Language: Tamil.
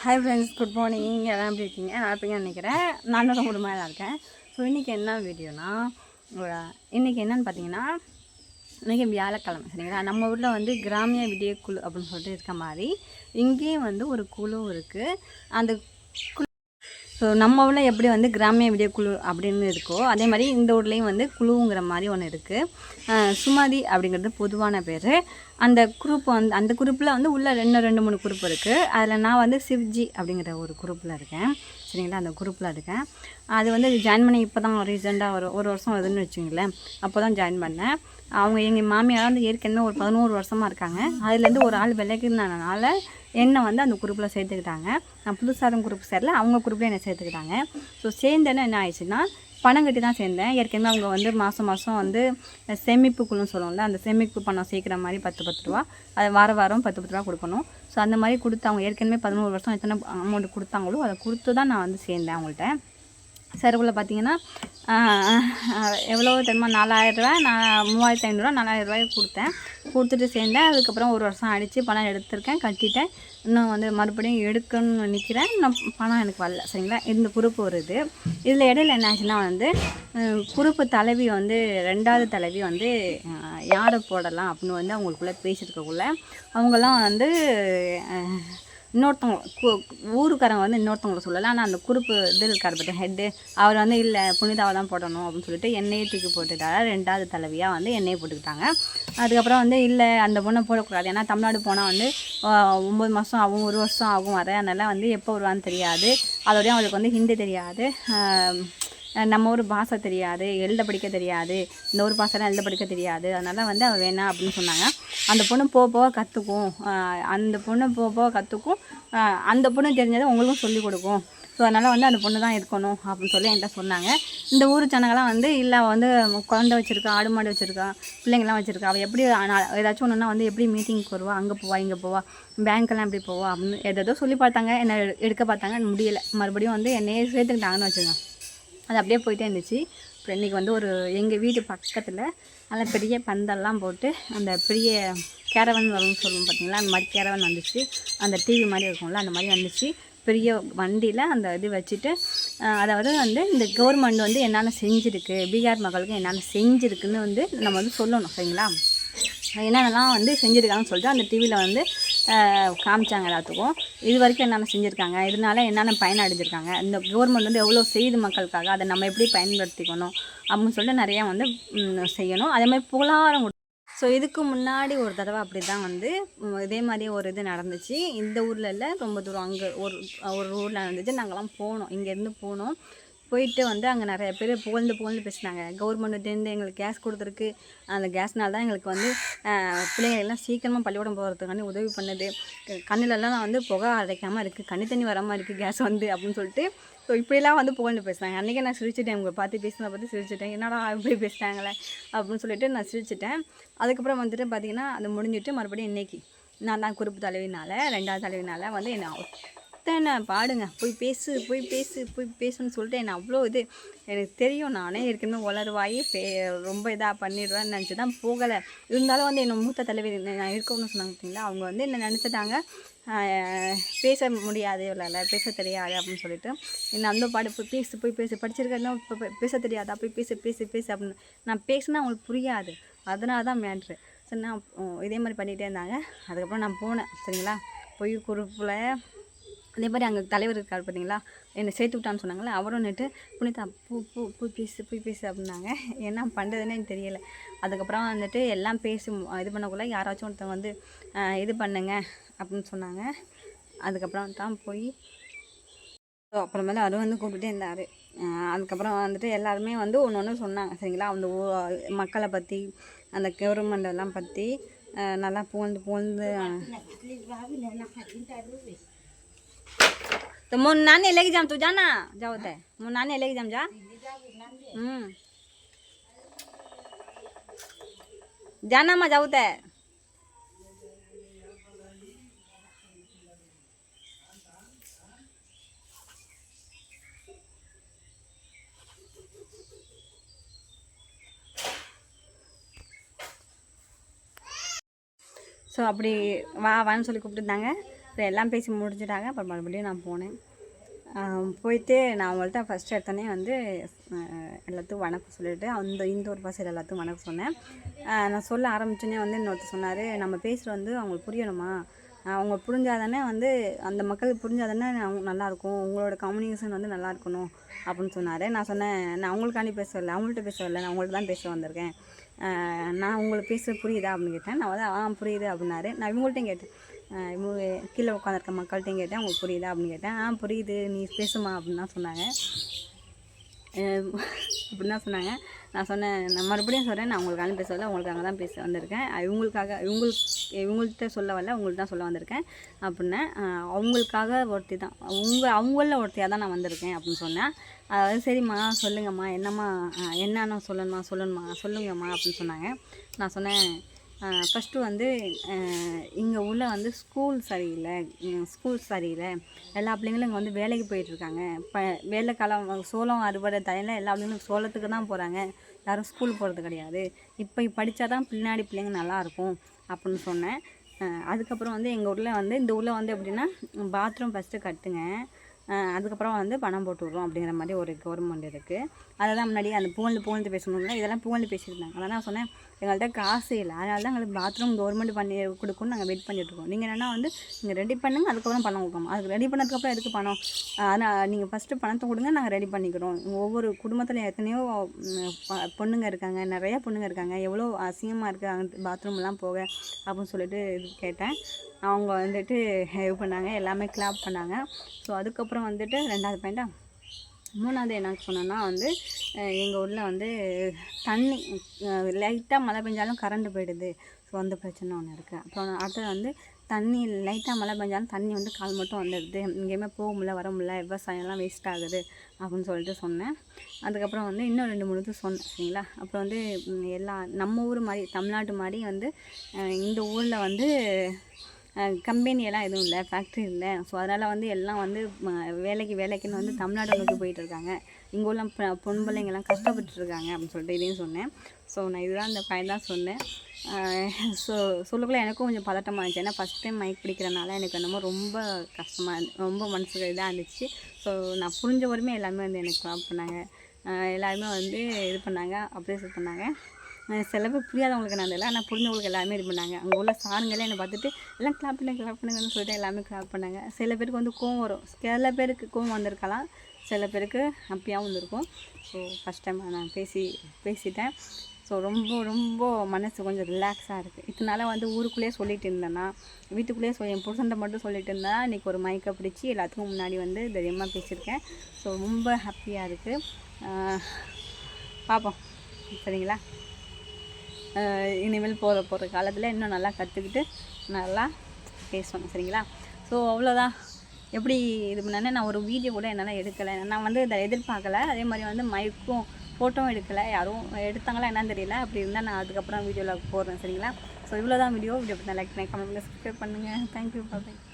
ஹாய் ஃப்ரெண்ட்ஸ் குட் மார்னிங் எல்லாம் எப்படி இருக்கீங்க? நான் இருப்பீங்கன்னு நினைக்கிறேன். நானும் ரொம்ப குடும்பமாக இருக்கேன். ஸோ இன்றைக்கி என்ன வீடியோனா இன்றைக்கி என்னென்னு பார்த்தீங்கன்னா இன்றைக்கி வியாழக்கிழமை சரிங்களா? நம்ம ஊரில் வந்து கிராமிய விடிய குழு அப்படின்னு சொல்லிட்டு இருக்க மாதிரி இங்கேயும் வந்து ஒரு குழு இருக்குது அந்த ஸோ நம்ம ஊரில் எப்படி வந்து கிராமிய விடிய குழு அப்படின்னு இருக்கோ அதே மாதிரி இந்த ஊர்லேயும் வந்து குழுங்கிற மாதிரி ஒன்று இருக்குது சுமதி அப்படிங்கிறது பொதுவான பேர். அந்த குரூப் வந்து அந்த குரூப்பில் வந்து உள்ள ரெண்டு ரெண்டு மூணு குரூப் இருக்குது அதில் நான் வந்து சிவ்ஜி அப்படிங்கிற ஒரு குரூப்பில் இருக்கேன். சரிங்களா? அந்த குரூப்பில் இருக்கேன். அது வந்து ஜாயின் பண்ணி இப்போ தான் ரீசெண்டாக ஒரு ஒரு வருஷம் வருதுன்னு வச்சுங்களேன் அப்போ தான் ஜாயின் பண்ணேன். அவங்க எங்கள் மாமியார் வந்து ஏற்கனவே ஒரு பதினோரு வருஷமாக இருக்காங்க. அதுலேருந்து ஒரு ஆள் விலகினதுனால என்னை வந்து அந்த குரூப்பில் சேர்த்துக்கிட்டாங்க. நான் புதுசாக குரூப் சேரல அவங்க குரூப்பில் என்னை சேர்த்துக்கிட்டாங்க. ஸோ சேர்ந்தேன்னா என்ன ஆயிடுச்சுன்னா பணம் கட்டி தான் சேர்ந்தேன். ஏற்கனவே அவங்க வந்து மாதம் மாதம் வந்து சேமிப்புக்குள்னு சொல்லுவோம்ல அந்த சேமிப்பு பணம் சேர்க்குற மாதிரி பத்து பத்து ரூபா அது வார வாரம் பத்து பத்து ரூபா கொடுக்கணும். ஸோ அந்த மாதிரி கொடுத்து அவங்க ஏற்கனவே பதினோரு வருஷம் எத்தனை அமௌண்ட் கொடுத்தாங்களோ அதை கொடுத்து தான் நான் வந்து சேர்ந்தேன் அவங்கள்ட்ட. செருவில் பார்த்தீங்கன்னா எவ்வளோ தெரியுமா? நாலாயிரரூவா நான் மூவாயிரத்து ஐநூறுரூவா நாலாயிரரூவாய்க்கு கொடுத்தேன். கொடுத்துட்டு சேர்ந்தேன். அதுக்கப்புறம் ஒரு வருஷம் அடித்து பணம் எடுத்திருக்கேன் கட்டிட்டேன். இன்னும் வந்து மறுபடியும் எடுக்கணும்னு நினைக்கிறேன். நான் பணம் எனக்கு வரல சரிங்களா? இந்த குரூப் வருது இதில் இடையில என்ன ஆச்சுன்னா வந்து குரூப்பு தலைவி வந்து ரெண்டாவது தலைவி வந்து யாரை போடலாம் அப்படின்னு வந்து அவங்களுக்குள்ளே பேசியிருக்கக்குள்ள அவங்கெல்லாம் வந்து இன்னொருத்தவங்க ஊருக்காரங்க வந்து இன்னொருத்தவங்களை சொல்லலை. ஆனால் அந்த குறிப்பு இது இருக்கார் பற்றி ஹெட்டு அவர் வந்து இல்லை புனிதாவை தான் போடணும் அப்படின்னு சொல்லிட்டு எண்ணெயை தூக்கி போட்டுட்டாரு. ரெண்டாவது தலைவியாக வந்து எண்ணெயை போட்டுக்கிட்டாங்க. அதுக்கப்புறம் வந்து இல்லை அந்த பொண்ணை போடக்கூடாது. ஏன்னா தமிழ்நாடு போனால் வந்து ஒம்பது மாதம் ஆகும் ஒரு வருஷம் ஆகும் வர அதனால் வந்து எப்போ வருவான்னு தெரியாது. அதோடய அவளுக்கு வந்து ஹிந்தி தெரியாது. நம்ம ஒரு பாஷை தெரியாது எழுத படிக்க தெரியாது இந்த ஒரு பாஷைலாம் எழுத படிக்க தெரியாது. அதனால் வந்து அவள் வேணாம் அப்படின்னு சொன்னாங்க. அந்த பொண்ணு போக போக கற்றுக்கும் அந்த பொண்ணு போக போக கற்றுக்கும் அந்த பொண்ணு தெரிஞ்சதை உங்களுக்கும் சொல்லிக் கொடுக்கும். ஸோ அதனால் வந்து அந்த பொண்ணு தான் இருக்கணும் அப்படின்னு சொல்லி என்கிட்ட சொன்னாங்க. இந்த ஊர் ஜனங்கள்லாம் வந்து இல்லை வந்து குழந்தை வச்சுருக்கா ஆடு மாடு வச்சுருக்கா பிள்ளைங்கள்லாம் வச்சுருக்கா. அவள் எப்படி ஏதாச்சும் ஒன்றுனா வந்து எப்படி மீட்டிங்க்கு வருவா? அங்கே போவா இங்கே போவா? பேங்க்கெல்லாம் எப்படி போவா? அப்படின்னு எதோ சொல்லி பார்த்தாங்க. என்னை எடுக்க பார்த்தாங்க. முடியல. மறுபடியும் வந்து என்னையே சேர்த்துக்கிட்டாங்கன்னு வச்சுருந்தேன் அது அப்படியே போயிட்டே இருந்துச்சு. அப்புறம் இன்றைக்கி வந்து ஒரு எங்கள் வீட்டு பக்கத்தில் நல்ல பெரிய பந்தல்லாம் போட்டு அந்த பெரிய கேரவன் வரும்னு சொல்லுவோம் பார்த்தீங்களா அந்த மாதிரி கேரவன் வந்துச்சு. அந்த டிவி மாதிரி இருக்கும்ல அந்த மாதிரி வந்துச்சு. பெரிய வண்டியில் அந்த இது வச்சுட்டு அதாவது வந்து இந்த கவர்மெண்ட் வந்து என்னென்ன செஞ்சுருக்கு பீகார் மக்களுக்கு என்னென்ன செஞ்சுருக்குன்னு வந்து நம்ம வந்து சொல்லணும் சரிங்களா? என்னென்னலாம் வந்து செஞ்சுருக்காங்கன்னு சொல்லிட்டு அந்த டிவியில் வந்து காமிச்சாங்க எல்லாத்துக்கும். இது வரைக்கும் என்னென்ன செஞ்சுருக்காங்க. இதனால என்னென்ன பயன் அடைஞ்சிருக்காங்க. இந்த கவர்மெண்ட் வந்து எவ்வளோ செய்யுது மக்களுக்காக அதை நம்ம எப்படி பயன்படுத்திக்கணும் அப்படின்னு சொல்லிட்டு நிறையா வந்து செய்யணும். அதே மாதிரி புகழாரம் ஸோ இதுக்கு முன்னாடி ஒரு தடவை அப்படி தான் வந்து இதே மாதிரி ஒரு இது நடந்துச்சு. இந்த ஊரில் இல்லை ரொம்ப தூரம் அங்கே ஒரு ஒரு ஊரில் நடந்துச்சு. நாங்கள்லாம் போனோம். இங்கேருந்து போனோம். போயிட்டு வந்து அங்கே நிறைய பேர் புகழ்ந்து புகழ்ந்து பேசினாங்க. கவர்மெண்ட்டுலேருந்து எங்களுக்கு கேஸ் கொடுத்துருக்கு அந்த கேஸ்னால் தான் எங்களுக்கு வந்து பிள்ளைங்களெல்லாம் சீக்கிரமாக பள்ளிக்கூடம் போகிறதுக்காண்டி உதவி பண்ணுது. கண்ணிலெல்லாம் வந்து புகை அடைக்காமல் இருக்குது கண்ணி தண்ணி வராமல் இருக்குது கேஸ் வந்து அப்படின்னு சொல்லிட்டு ஸோ இப்படிலாம் வந்து புகழ்ந்து பேசுனாங்க. அன்றைக்கி நான் சிரிச்சிட்டேன். உங்களை பார்த்து பேசினதை பார்த்து சிரிச்சிட்டேன். என்னடா இப்படி பேசுகிறாங்களே அப்படின்னு சொல்லிட்டு நான் சிரிச்சிட்டேன். அதுக்கப்புறம் வந்துட்டு பார்த்திங்கன்னா அது முடிஞ்சிட்டு மறுபடியும் இன்றைக்கி நான் தான் குறிப்பு தலைவினால் ரெண்டாவது தலைவினால் வந்து என்ன அத்தனை பாடுங்க. போய் பேசு போய் பேசு போய் பேசுன்னு சொல்லிட்டு என்னை அவ்வளோ இது? எனக்கு தெரியும் நானே ஏற்கனவே உளருவாயி பே ரொம்ப இதாக பண்ணிடுவேன்னு நினச்சி தான் போகலை. இருந்தாலும் வந்து என்னை மூத்த தலைவி நான் இருக்கணும்னு சொன்னாங்க பார்த்தீங்களா அவங்க வந்து என்ன நினச்சிட்டாங்க? பேச முடியாது இல்லை பேச தெரியாது அப்படின்னு சொல்லிட்டு. என்ன அந்த பாடு போய் பேசு போய் பேசு படிச்சிருக்கேன் இப்போ பேச தெரியாதா? போய் பேசு பேசு பேசு அப்படின்னு. நான் பேசினா அவங்களுக்கு புரியாது. அதனால தான் மேட்ரு சரி நான் இதே மாதிரி பண்ணிகிட்டே இருந்தாங்க. அதுக்கப்புறம் நான் போனேன் சரிங்களா? போய் குரூப்பில் அதே மாதிரி அங்கே தலைவர் இருக்கார் பார்த்தீங்களா என்னை சேர்த்து விட்டான்னு சொன்னாங்களே அவரும் நேற்று புனிதா பூ பூ பூ பேசு பூ பேசு அப்படின்னாங்க என்ன பண்ணுறதுன்னு எனக்கு தெரியலை அதுக்கப்புறம் வந்துட்டு எல்லாம் பேசி இது பண்ணக்குள்ள யாராச்சும் ஒருத்தவங்க வந்து இது பண்ணுங்க அப்படின்னு சொன்னாங்க அதுக்கப்புறம் தான் போய் அப்புறமேல அவரும் வந்து கூப்பிட்டுட்டே இருந்தார் அதுக்கப்புறம் வந்துட்டு எல்லாருமே வந்து ஒன்று ஒன்று சொன்னாங்க சரிங்களா அந்த மக்களை பற்றி அந்த கவர்மெண்ட் எல்லாம் பற்றி நல்லா புகழ்ந்து புகழ்ந்து तो मोर नानी लेके जाम तू जाना जाओ ते मोर नानी लेके जाम जा हम्म जाना मैं जाऊ ते ஸோ அப்படி வா வான்னு சொல்லி கூப்பிட்டுருந்தாங்க அப்புறம் எல்லாம் பேசி முடிஞ்சிட்டாங்க. அப்புறம் மறுபடியும் நான் போனேன். போயிட்டு நான் அவங்கள்ட்ட ஃபஸ்ட் எடுத்தோடனே வந்து எல்லாத்தையும் வணக்கம் சொல்லிட்டு அந்த இந்த ஒரு பஸ்ஸில் எல்லாத்தையும் வணக்கம் சொன்னேன். நான் சொல்ல ஆரம்பிச்சோன்னே வந்து இன்னொருத்தர் சொன்னார் நம்ம பேசுகிறது வந்து அவங்களுக்கு புரியணுமா? அவங்க புரிஞ்சாதானே வந்து அந்த மக்களுக்கு புரிஞ்சாதானே அவங்க நல்லாயிருக்கும் உங்களோட கம்யூனிகேஷன் வந்து நல்லா இருக்கணும் அப்படின்னு சொன்னார். நான் சொன்னேன் நான் அவங்களுக்காண்டி பேசவில்லை அவங்கள்ட்ட பேச வரல நான் அவங்கள்ட்ட தான் பேச வந்திருக்கேன். நான் உங்களுக்கு பேச புரியுதா அப்படின்னு கேட்டேன். நான் வந்து ஆ புரியுது அப்படின்னாரு. நான் இவங்கள்ட்டையும் கேட்டேன் கீழே உட்காந்துருக்க மக்கள்கிட்டையும் கேட்டேன் உங்களுக்கு புரியுதா அப்படின்னு கேட்டேன். ஆ புரியுது. நீ பேசுமா? அப்படின்னு தான் சொன்னாங்க. அப்படின்னு தான் சொன்னாங்க. நான் சொன்னேன் நான் மறுபடியும் சொல்கிறேன் நான் உங்களுக்காக பேச வரல உங்களுக்காக தான் பேச வந்திருக்கேன். இவங்களுக்காக இவங்களுக்கு இவங்கள்ட்ட சொல்ல வரல உங்களுக்கு தான் சொல்ல வந்திருக்கேன் அப்படின்னேன். அவங்களுக்காக ஒருத்தி தான் அவங்க அவங்களில் ஒருத்தியாக தான் நான் வந்திருக்கேன் அப்படின்னு சொன்னேன். அதாவது சரிம்மா சொல்லுங்கம்மா என்னம்மா என்னென்ன சொல்லணுமா சொல்லணுமா சொல்லுங்கம்மா அப்படின்னு சொன்னாங்க. நான் சொன்னேன் ஃபஸ்ட்டு வந்து இங்கே உள்ள வந்து ஸ்கூல் சரியில்லை. ஸ்கூல் சரியில்லை. எல்லா பிள்ளைங்களும் இங்கே வந்து வேலைக்கு போயிட்டுருக்காங்க. இப்போ வேலை காலம் சோளம் அறுவடை டைமில் எல்லா பிள்ளைங்களும் சோளத்துக்கு தான் போகிறாங்க யாரும் ஸ்கூல் போகிறது கிடையாது. இப்போ படித்தா தான் பின்னாடி பிள்ளைங்க நல்லாயிருக்கும் அப்படின்னு சொன்னேன். அதுக்கப்புறம் வந்து எங்கள் ஊரில் வந்து இந்த ஊரில் வந்து எப்படின்னா பாத்ரூம் ஃபஸ்ட்டு கட்டுங்க. அதுக்கப்புறம் வந்து பணம் போட்டு விட்றோம் அப்படிங்கிற மாதிரி ஒரு கவர்மெண்ட் இருக்குது அதெல்லாம் முன்னாடி அந்த புகழ்ந்து புகழ்ந்து பேசணும்ல இதெல்லாம் புகழ்ந்து பேசியிருந்தாங்க. அதனால் நான் சொன்னேன் எங்கள்கிட்ட காசு இல்லை. அதனால தான் எங்களுக்கு பாத்ரூம் கவர்மெண்ட் பண்ணி கொடுக்குன்னு நாங்கள் வெயிட் பண்ணிட்டுருக்கோம். நீங்கள் என்னென்னா வந்து நீங்கள் ரெடி பண்ணுங்க அதுக்கப்புறம் பணம் கொடுக்கணும். அதுக்கு ரெடி பண்ணதுக்கப்புறம் எதுக்கு பணம்? ஆனால் நீங்கள் ஃபஸ்ட்டு பணத்தை கொடுங்க நாங்கள் ரெடி பண்ணிக்கிறோம். ஒவ்வொரு குடும்பத்தில் எத்தனையோ ப- பொண்ணுங்க இருக்காங்க நிறையா பொண்ணுங்க இருக்காங்க. எவ்வளோ அசிங்கமாக இருக்குது அங்கே பாத்ரூம்லாம் போக அப்படின்னு சொல்லிட்டு இது கேட்டேன். அவங்க வந்துட்டு இது பண்ணாங்க எல்லாமே கிளாப் பண்ணாங்க. ஸோ அதுக்கப்புறம் வந்துட்டு ரெண்டாவது பாயிண்ட்டாக மூணாவது என்ன சொன்னேன்னா வந்து எங்கள் ஊரில் வந்து தண்ணி லைட்டாக மழை பெஞ்சாலும் கரண்ட் போயிடுது. ஸோ அந்த பிரச்சனை ஒன்று இருக்குது அப்புறம் அடுத்தது வந்து தண்ணி லைட்டாக மழை பெஞ்சாலும் தண்ணி வந்து கால் மட்டும் வந்துடுது. எங்கேயுமே போக முடியல வர முடியல விவசாயம்லாம் வேஸ்ட் ஆகுது அப்படின்னு சொல்லிட்டு சொன்னேன். அதுக்கப்புறம் வந்து இன்னும் ரெண்டு மூணு இது சொன்னேன் சரிங்களா? அப்புறம் வந்து எல்லா நம்ம ஊர் மாதிரி தமிழ்நாட்டு மாதிரி வந்து இந்த ஊரில் வந்து கம்பெனியெல்லாம் எதுவும் இல்லை ஃபேக்ட்ரி இல்லை. ஸோ அதனால் வந்து எல்லாம் வந்து வேலைக்கு வேலைக்குன்னு வந்து தமிழ்நாடு நோக்கி போயிட்டு இருக்காங்க இங்கே உள்ள பொ- பொன் பிள்ளைங்கெல்லாம் கஷ்டப்பட்டு அப்படின்னு சொல்லிட்டு இதையும் சொன்னேன். ஸோ நான் இதுதான் இந்த பையன் தான் சொன்னேன். ஸோ சொல்லக்குள்ள எனக்கும் கொஞ்சம் பதட்டமாக இருந்துச்சு. ஏன்னா ஃபஸ்ட் டைம் மைக் பிடிக்கிறனால எனக்கு என்னமோ ரொம்ப கஷ்டமாக இருந்து ரொம்ப மனசுக்கு இதாக இருந்துச்சு. ஸோ நான் புரிஞ்ச வரையுமே எல்லாமே வந்து எனக்கு பண்ணாங்க. எல்லாருமே வந்து இது பண்ணாங்க அப்ரிசியேட் பண்ணாங்க. சில பேர் புரியாதவங்களுக்கு நான் இல்லை ஆனால் புரிஞ்சவங்களுக்கு எல்லாருமே இது பண்ணாங்க. அங்கே உள்ள சாருங்களே என்னை பார்த்துட்டு எல்லாம் கிளாப் பண்ணி கிளாப் பண்ணுங்கன்னு சொல்லிட்டு எல்லாமே கிளாப் பண்ணாங்க. சில பேருக்கு வந்து கோவம் வரும். சில பேருக்கு கோவம் வந்திருக்கலாம். சில பேருக்கு ஹாப்பியாகவும் வந்திருக்கும். ஸோ ஃபஸ்ட் டைம் நான் பேசி பேசிட்டேன். ஸோ ரொம்ப ரொம்ப மனசு கொஞ்சம் ரிலாக்ஸாக இருக்குது இதனால வந்து ஊருக்குள்ளேயே சொல்லிட்டு இருந்தேன்னா வீட்டுக்குள்ளேயே சொல் என் புருஷன்ட்ட மட்டும் சொல்லிட்டு இருந்தா இன்றைக்கி ஒரு மைக்கை பிடிச்சி எல்லாத்துக்கும் முன்னாடி வந்து தைரியமாக பேசியிருக்கேன். ஸோ ரொம்ப ஹாப்பியாக இருக்குது பார்ப்போம் சரிங்களா? இனிமேல் போகிற போகிற காலத்தில் இன்னும் நல்லா கற்றுக்கிட்டு நல்லா பேசுவேன் சரிங்களா? ஸோ அவ்வளோதான் எப்படி இது பண்ணேன்னா நான் ஒரு வீடியோ கூட என்னால் எடுக்கலை. நான் வந்து இதை எதிர்பார்க்கலை. அதே மாதிரி வந்து மைக்கும் ஃபோட்டோவும் எடுக்கலை. யாரும் எடுத்தாங்களா என்னன்னு தெரியல. அப்படி இருந்தால் நான் அதுக்கப்புறம் வீடியோவில் போடுறேன் சரிங்களா? ஸோ இவ்வளோ தான் வீடியோ வீடியோ பற்றி லைக் பண்ணி கமெண்ட் சப்ஸ்கிரைப் பண்ணுங்கள் தேங்க்யூ பாய்